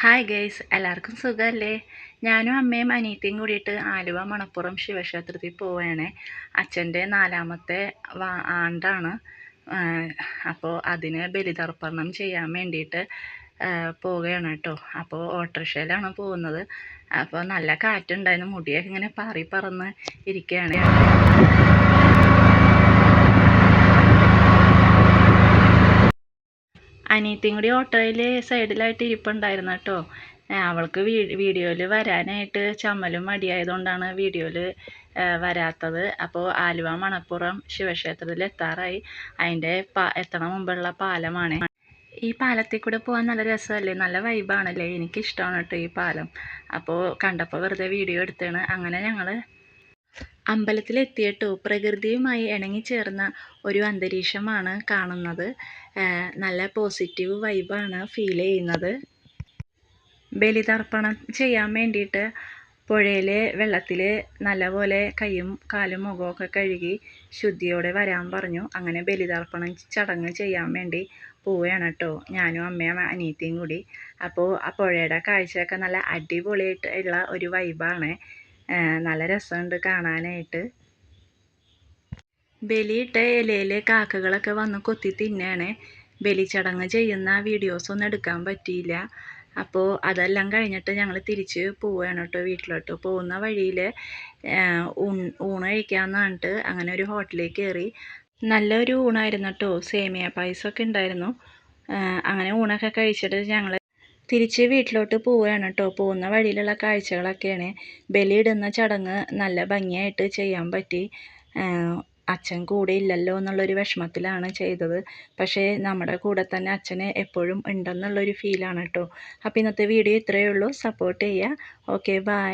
Hi guys എല്ലാവർക്കും സുഖമല്ലേ ഞാനും അമ്മയും അനിയത്തിയും കൂടിയിട്ട് ആലുവ മണപ്പുറം ശിവക്ഷേത്രത്തിൽ പോവുകയാണ് അച്ഛന്റെ നാലാമത്തെ ആണ്ടാണ്. അപ്പോൾ അതിന് ബലിതർപ്പണം ചെയ്യാൻ വേണ്ടിയിട്ട് പോവുകയാണ് കേട്ടോ. അപ്പോൾ ഓട്ടോറിക്ഷയിലാണ് പോകുന്നത്. അപ്പോൾ നല്ല കാറ്റുണ്ടായിരുന്നു. മുടിയൊക്കെ ഇങ്ങനെ പാറി പറന്ന് ഇരിക്കുകയാണ്. അനിയത്തിയും കൂടി ഓട്ടോയിൽ സൈഡിലായിട്ട് ഇരിപ്പുണ്ടായിരുന്നു കേട്ടോ. അവൾക്ക് വീ വീഡിയോയിൽ വരാനായിട്ട് ചമ്മലും മടിയായതുകൊണ്ടാണ് വീഡിയോയിൽ വരാത്തത്. അപ്പോൾ ആലുവ മണപ്പുറം ശിവക്ഷേത്രത്തിൽ എത്താറായി. അതിന്റെ പാ എത്തണ മുമ്പുള്ള പാലമാണ്. ഈ പാലത്തിൽ കൂടെ പോകാൻ നല്ല രസമല്ലേ? നല്ല വൈബാണല്ലേ എനിക്കിഷ്ടമാണ് കേട്ടോ ഈ പാലം. അപ്പോൾ കണ്ടപ്പോൾ വെറുതെ വീഡിയോ എടുത്താണ്. അങ്ങനെ ഞങ്ങൾ അമ്പലത്തിലെത്തിയിട്ടു പ്രകൃതിയുമായി ഇണങ്ങിച്ചേർന്ന ഒരു അന്തരീക്ഷമാണ് കാണുന്നത്. നല്ല പോസിറ്റീവ് വൈബാണ് ഫീൽ ചെയ്യുന്നത്. ബലിതർപ്പണം ചെയ്യാൻ വേണ്ടിയിട്ട് പുഴയിലെ വെള്ളത്തിൽ നല്ലപോലെ കൈയും കാലും മുഖമൊക്കെ കഴുകി ശുദ്ധിയോടെ വരാൻ പറഞ്ഞു. അങ്ങനെ ബലിതർപ്പണം ചടങ്ങ് ചെയ്യാൻ വേണ്ടി പോവുകയാണ് കേട്ടോ. ഞാനും അമ്മയും അനിയത്തിയും കൂടി. അപ്പോൾ ആ പുഴയുടെ കാഴ്ചയൊക്കെ നല്ല അടിപൊളിയായിട്ടുള്ള ഒരു വൈബാണ്. നല്ല രസമുണ്ട് കാണാനായിട്ട്. ബലിയിട്ട ഇലയിൽ കാക്കകളൊക്കെ വന്ന് കൊത്തി തിന്നാണ്. ബലി ചടങ്ങ് ചെയ്യുന്ന വീഡിയോസ് ഒന്നും എടുക്കാൻ പറ്റിയില്ല. അപ്പോൾ അതെല്ലാം കഴിഞ്ഞിട്ട് ഞങ്ങൾ തിരിച്ച് പോവുകയാണ് കേട്ടോ വീട്ടിലോട്ട്. പോകുന്ന വഴിയിൽ ഊണ് കഴിക്കാമെന്ന് പറഞ്ഞിട്ട് അങ്ങനെ ഒരു ഹോട്ടലിൽ കയറി. നല്ലൊരു ഊണായിരുന്നു കേട്ടോ. സേമിയ പായസമൊക്കെ ഉണ്ടായിരുന്നു. അങ്ങനെ ഊണൊക്കെ കഴിച്ചിട്ട് ഞങ്ങൾ തിരിച്ച് വീട്ടിലോട്ട് പോവുകയാണ് കേട്ടോ. പോകുന്ന വഴിയിലുള്ള കാഴ്ചകളൊക്കെയാണ് ബലിയിടുന്ന ചടങ്ങ് നല്ല ഭംഗിയായിട്ട് ചെയ്യാൻ പറ്റി. അച്ഛൻ കൂടെ ഇല്ലല്ലോ എന്നുള്ളൊരു വിഷമത്തിലാണ് ചെയ്തത്. പക്ഷേ നമ്മുടെ കൂടെ തന്നെ അച്ഛനെ എപ്പോഴും ഉണ്ടെന്നുള്ളൊരു ഫീലാണ് കേട്ടോ. അപ്പോൾ ഇന്നത്തെ വീഡിയോ ഇത്രയേ ഉള്ളൂ. സപ്പോർട്ട് ചെയ്യുക. Okay bye